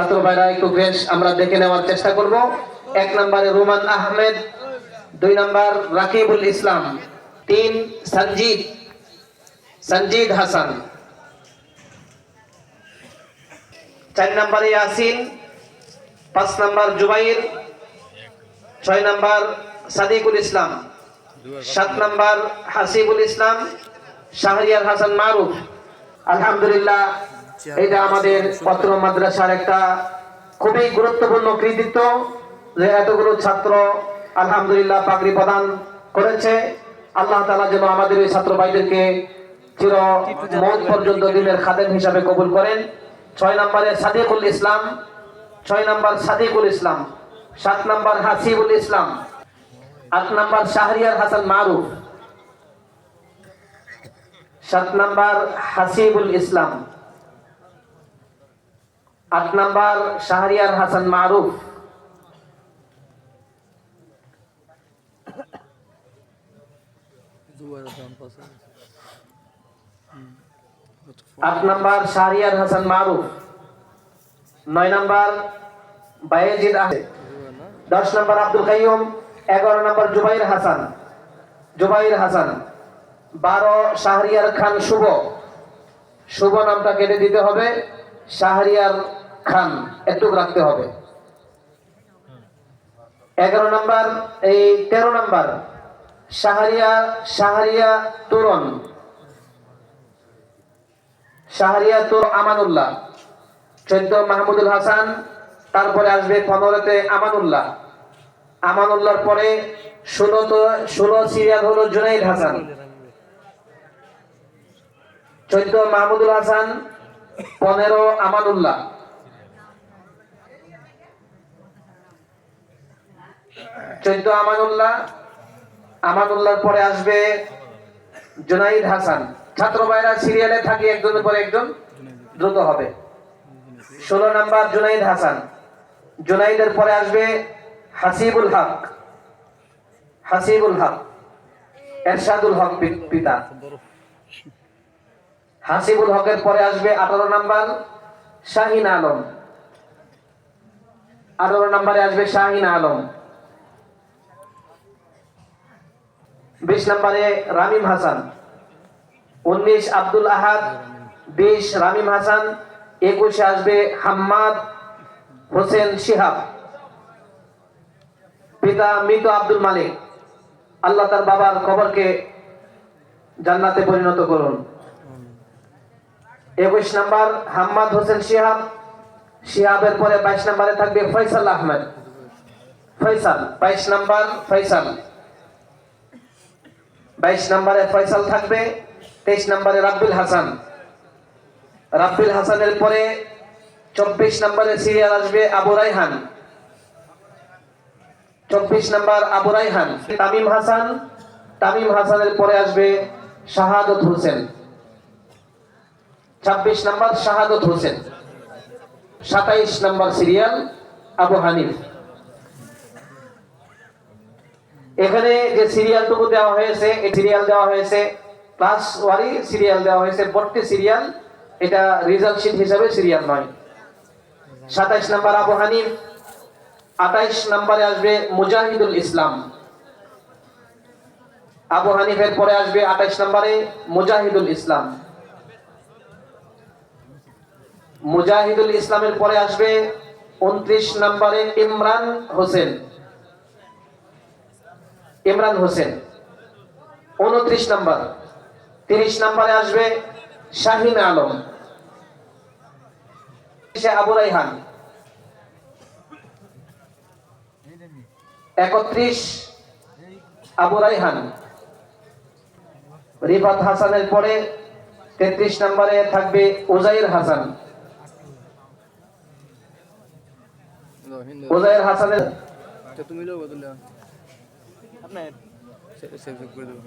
ছাত্র ভাইরা একটু বেশ আমরা দেখে নেওয়ার চেষ্টা করব। এক নম্বরে রোমান আহমেদ, দুই নম্বর রাকিবুল ইসলাম, তিন সঞ্জিত সঞ্জিদ হাসান। চার নম্বরে ইয়াসিন, পাঁচ নম্বর জুবাইর, ছয় নম্বর সাদিকুল ইসলাম, সাত নম্বর হাসিবুল ইসলাম, শাহরিয়ার হাসান মারুফ। আলহামদুলিল্লাহ, এটা আমাদের পত্র মাদ্রাসার একটা খুবই গুরুত্বপূর্ণ কৃতিত্ব যে এতগুলো ছাত্র আলহামদুলিল্লাহ পাগড়ি প্রদান করেছে। আল্লাহ তালা যেন আমাদের এই ছাত্র ভাইদেরকে চির মত পর্যন্ত দিনের খাদেম হিসাবে কবুল করেন। ছয় নম্বরে সাদিকুল ইসলাম, ছয় নম্বর সাদিকুল ইসলাম, সাত নম্বর হাসিবুল ইসলাম, আট নম্বর শাহরিয়ার হাসান মারুফ। সাত নম্বর হাসিবুল ইসলাম। আট নম্বর শাহরিয়ার হাসান মারুফ। আট নম্বর শাহরিয়ার হাসান মারুফ। নয় নম্বর বায়েজিদ আহমেদ। দশ নম্বর আব্দুল কাইয়ুম। এগারো নম্বর জুবাইর হাসান। জুবাইর হাসান। বারো শাহরিয়ার খান শুভ। শুভ নামটা কেটে দিতে হবে। শাহরিয়ার খান একটু রাখতে হবে। এগারো নম্বর, এই তেরো নম্বর, শাহরিয়া শাহরিয়া তুরন শাহরিয়া তুর আমানুল্লাহ। চোদ্দ মাহমুদুল হাসান, তারপরে আসবে পনেরোতে আমানুল্লাহ। আমানুল্লাহর পরে ষোলো তো ষোলো সিরিয়াল হলো জুনাইদ হাসান। চোদ্দ মাহমুদুল হাসান, পনেরো আমানুল্লাহ। চোদ্দ আমানুল্লাহ, আমানুল্লাহর পরে আসবে জুনাইদ হাসান। ছাত্র ভাইরা সিরিয়ালে থাকি একজনের পরে একজন দ্রুত হবে। ষোলো নাম্বার জুনাইদ হাসান। জুনাইদের পরে আসবে হাসিবুল হক। হাসিবুল হক, এরশাদুল হক পিতা। হাসিবুল হকের পরে আসবে আঠারো নাম্বার শাহিন আলম। আঠারো নাম্বারে আসবে শাহিন আলম। বিশ নম্বরে রামিম হাসান। উনিশ আব্দুল আহাদ। বিশ রামিম হাসান। একুশে আসবে হাম্মাদ হোসেন শিহাব। পিতা মৃত আব্দুল মালিক। আল্লাহ তার বাবার খবরকে জান্নাতে পরিণত করুন। একুশ নাম্বার হাম্মাদ হোসেন শিহাব। শিহাবের পরে বাইশ নাম্বারে থাকবে ফয়সাল আহমেদ। ফয়সাল, বাইশ নাম্বার ফয়সাল। বাইশ নম্বরে ফয়সাল থাকবে, তেইশ নম্বরে রাব্বিল হাসান। রাব্বিল হাসানের পরে চব্বিশ নাম্বারে সিরিয়াল আসবে আবু রাইহান চব্বিশ নাম্বার আবু রাইহান তামিম হাসান, তামিম হাসানের পরে আসবে শাহাদত হোসেন। ছাব্বিশ নম্বর শাহাদত হোসেন। সাতাইশ নম্বর সিরিয়াল আবু হানিফ। এখানে যে সিরিয়ালটুকু দেওয়া হয়েছে এই সিরিয়াল দেওয়া হয়েছে ক্লাস ওয়ারি সিরিয়াল দেওয়া হয়েছে ভর্তি সিরিয়াল, এটা রেজাল্ট শিট হিসাবে সিরিয়াল নয়। সাতাইশ নাম্বার আবু হানিফ আঠাইশ নম্বরে আসবে মুজাহিদুল ইসলাম। আবু হানিফের পরে আসবে আঠাইশ নম্বরে মুজাহিদুল ইসলাম। মুজাহিদুল ইসলামের পরে আসবে উনত্রিশ নম্বরে ইমরান হোসেন। ইমরান হোসেন, উনত্রিশ নম্বর। তিরিশ নম্বরে আসবে শাহিন আলম। আবু রাইহান একত্রিশ, আবু রাইহান রিফাত হাসানের পরে তেত্রিশ নম্বরে থাকবে উজাইর হাসান। উজাইর হাসানের তুমি লোক বদলে আপনার সেভ করে দেবো।